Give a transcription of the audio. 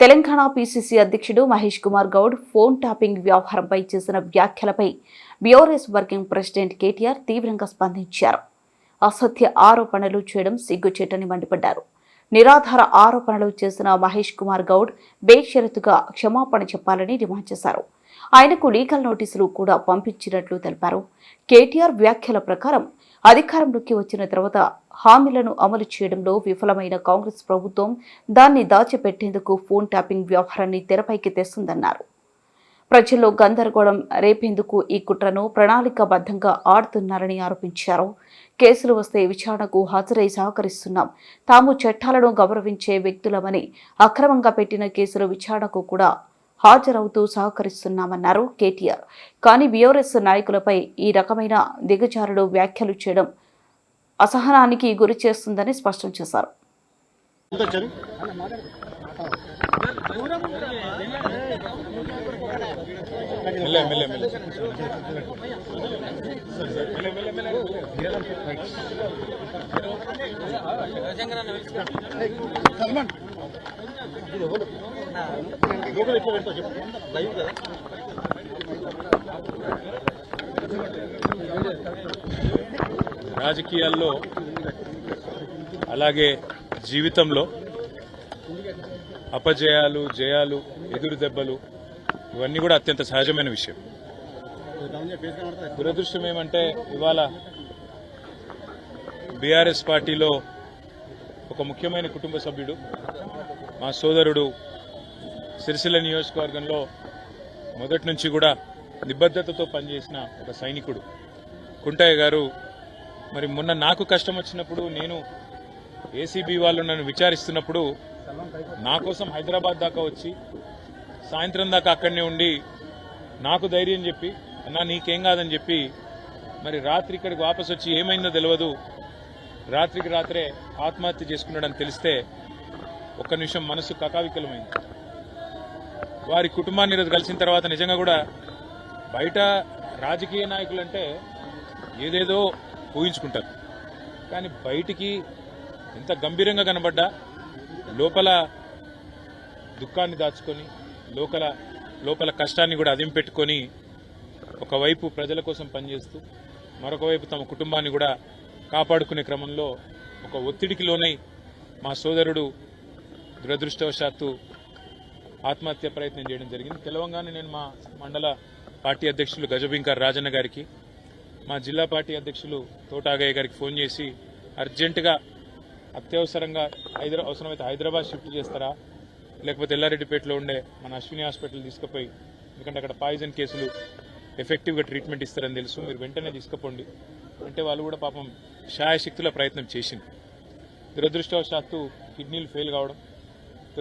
Telangana PCC అధ్యక్షుడు Mahesh Kumar Goud phone tapping వ్యవహారంపై చేసిన వ్యాఖ్యలపై బీఆర్ఎస్ వర్కింగ్ ప్రెసిడెంట్ కేటీఆర్ తీవ్రంగా స్పందించారు. అసత్య ఆరోపణలు చేయడం సిగ్గుచేటని మండిపడ్డారు. నిరాధార ఆరోపణలు చేసిన మహేష్ కుమార్ గౌడ్ బేషరతుగా క్షమాపణ చెప్పాలని డిమాండ్ చేశారు. ఆయనకు లీగల్ నోటీసులు కూడా పంపించినట్లు తెలిపారు. కేటీఆర్ వ్యాఖ్యల ప్రకారం అధికారంలోకి వచ్చిన తర్వాత హామీలను అమలు చేయడంలో విఫలమైన కాంగ్రెస్ ప్రభుత్వం దాన్ని దాచిపెట్టేందుకు ఫోన్ ట్యాపింగ్ వ్యవహారాన్ని తెరపైకి తెస్తుందన్నారు. ప్రజల్లో గందరగోళం రేపేందుకు ఈ కుట్రను ప్రణాళికాబద్ధంగా ఆడుతున్నారని ఆరోపించారు. కేసులు వస్తే విచారణకు హాజరై సహకరిస్తున్నాం. తాము చట్టాలను గౌరవించే వ్యక్తులమని అక్రమంగా పెట్టిన కేసుల విచారణకు కూడా హాజరవుతూ సహకరిస్తున్నామన్నారు కేటీఆర్. కానీ బీఆర్ఎస్ నాయకులపై ఈ రకమైన దిగజారుడు వ్యాఖ్యలు చేయడం అసహనానికి గురి చేస్తుందని స్పష్టం చేశారు. వచ్చారు మెల్లె మెల్లె మెల్లె. సల్మాన్. లోకల్ ఎక్కువ పెడతావు చెప్పు లైవ్ కదా రాజకీయాల్లో అలాగే జీవితంలో అపజయాలు జయాలు ఎదురు దెబ్బలు ఇవన్నీ కూడా అత్యంత సహజమైన విషయం. దురదృష్టం ఏమంటే ఇవాళ బీఆర్ఎస్ పార్టీలో ఒక ముఖ్యమైన కుటుంబ సభ్యుడు మా సోదరుడు సిరిసిల్ల నియోజకవర్గంలో మొదటి నుంచి కూడా నిబద్ధతతో పనిచేసిన ఒక సైనికుడు. కుంటయ్య గారు మరి మొన్న నాకు కష్టం వచ్చినప్పుడు నేను ఏసీబీ వాళ్ళు నన్ను విచారిస్తున్నప్పుడు నా కోసం హైదరాబాద్ దాకా వచ్చి సాయంత్రం దాకా అక్కడనే ఉండి నాకు ధైర్యం చెప్పి అన్నా నీకేం కాదని చెప్పి మరి రాత్రి ఇక్కడికి వాపస్ వచ్చి ఏమైందో తెలియదు రాత్రికి రాత్రే ఆత్మహత్య చేసుకున్నాడని తెలిస్తే ఒక్క నిమిషం మనసు కకావికలమైంది. వారి కుటుంబాన్ని ఈరోజు కలిసిన తర్వాత నిజంగా కూడా బయట రాజకీయ నాయకులంటే ఏదేదో ఊహించుకుంటారు. కానీ బయటికి ఎంత గంభీరంగా కనబడ్డా లోపల దుఃఖాన్ని దాచుకొని లోపల లోపల కష్టాన్ని కూడా అదింపెట్టుకొని ఒకవైపు ప్రజల కోసం పనిచేస్తూ మరొక వైపు తమ కుటుంబాన్ని కూడా కాపాడుకునే క్రమంలో ఒక ఒత్తిడికి లోనై మా సోదరుడు దురదృష్టవశాత్తు ఆత్మహత్య ప్రయత్నం చేయడం జరిగింది. తెలవంగానే నేను మా మండల పార్టీ అధ్యక్షులు గజబింకర్ రాజన్న గారికి మా జిల్లా పార్టీ అధ్యక్షులు తోటాగయ్య గారికి ఫోన్ చేసి అర్జెంటుగా అత్యవసరంగా హైదరా అవసరమైతే హైదరాబాద్ షిఫ్ట్ చేస్తారా? లేకపోతే ఎల్లారెడ్డిపేటలో ఉండే మన అశ్విని హాస్పిటల్ తీసుకుపోయి ఎందుకంటే అక్కడ పాయిజన్ కేసులు ఎఫెక్టివ్గా ట్రీట్మెంట్ ఇస్తారని తెలుసు మీరు వెంటనే తీసుకుపోండి. అంటే వాళ్ళు కూడా పాపం శాయశక్తుల ప్రయత్నం చేసింది దురదృష్టవశాత్తు కిడ్నీలు ఫెయిల్ కావడం